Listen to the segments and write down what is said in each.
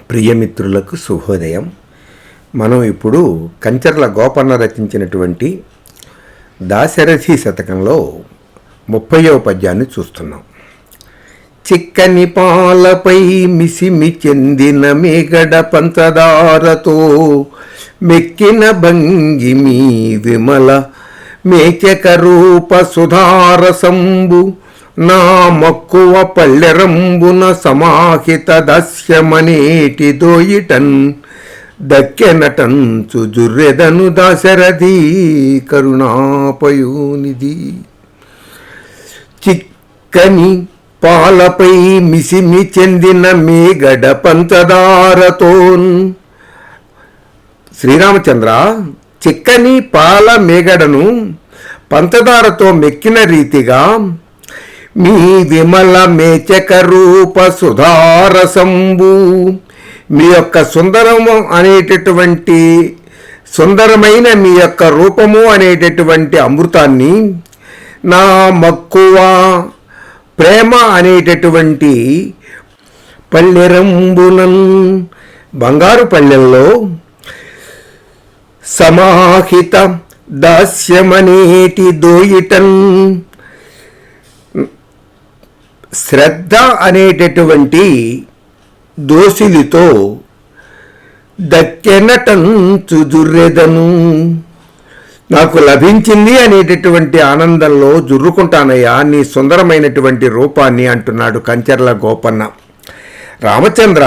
ప్రియమిత్రులకు శుభోదయం. మనం ఇప్పుడు కంచర్ల గోపన్న రచించినటువంటి దాశరథి శతకంలో ముప్పయో పద్యాన్ని చూస్తున్నాం. చిక్కని పాలపై మిసిమి చెందిన మేగడ పంచదారతో మెక్కిన భంగిమి విమల మేచక రూప సుధారసంబు నా మక్కువ పల్లెరంబున సమాహిత దస్యమనేటి దోయిటన్ దక్కెనటంచు జుర్రెదను దశరథి కరుణాపయోనిధి. చిక్కని పాలపై మిసిమి చెందిన మేగడ పంచదారతోన్. శ్రీరామచంద్ర చిక్కని పాల మేగడను పంచదారతో మెక్కిన రీతిగా మీ విమల మేచక రూప సుధారసంబు. మీ యొక్క సుందరము అనేటటువంటి సుందరమైన మీ యొక్క రూపము అనేటటువంటి అమృతాన్ని నా మక్కువ ప్రేమ అనేటటువంటి పల్లెరంబులన్ బంగారు పల్లెల్లో సమాహిత దాస్యమనేటి దోయిటన్ శ్రద్ధ అనేటటువంటి దోసిలితో దక్కెనటంచు జుర్రెదను. నాకు లభించింది అనేటటువంటి ఆనందంలో జుర్రుకుంటానయ్యా నీ సుందరమైనటువంటి రూపాన్ని అంటున్నాడు కంచర్ల గోపన్న. రామచంద్ర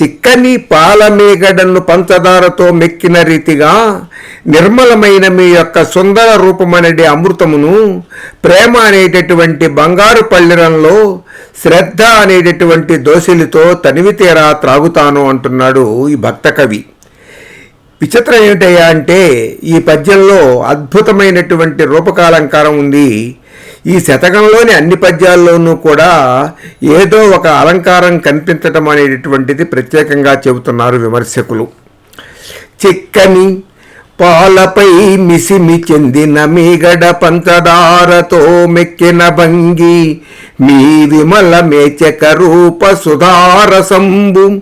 చిక్కని పాలమేగడను పంచదారతో మెక్కిన రీతిగా నిర్మలమైన మీ యొక్క సుందర రూపమనేటి అమృతమును ప్రేమ అనేటటువంటి బంగారు పళ్ళిరంలో శ్రద్ధ అనేటటువంటి దోశలితో తనివితీరా త్రాగుతాను అంటున్నాడు ఈ భక్త కవి విచిత్రం ఏమిటయ్యా అంటే ఈ పద్యంలో అద్భుతమైనటువంటి రూపకాలంకారం ఉంది. ఈ శతకంలోని అన్ని పద్యాల్లోనూ కూడా ఏదో ఒక అలంకారం కనిపించటం అనేటటువంటిది ప్రత్యేకంగా చెబుతున్నారు విమర్శకులు. చిక్కని పాలపై మిసిమి చెందిన మీగడ పంచదారతో మెక్కిన భంగి మీ విమల మేచక రూప సుధారసంబు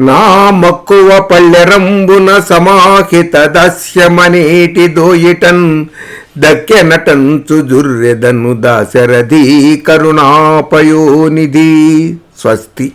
నా మక్కువ పల్లెరంబున సమాహిత దస్యమనేటి దోయిటన్ దక్కెనటంచు జుర్రెదను దాశరథి కరుణాపయోనిధి స్వస్తి.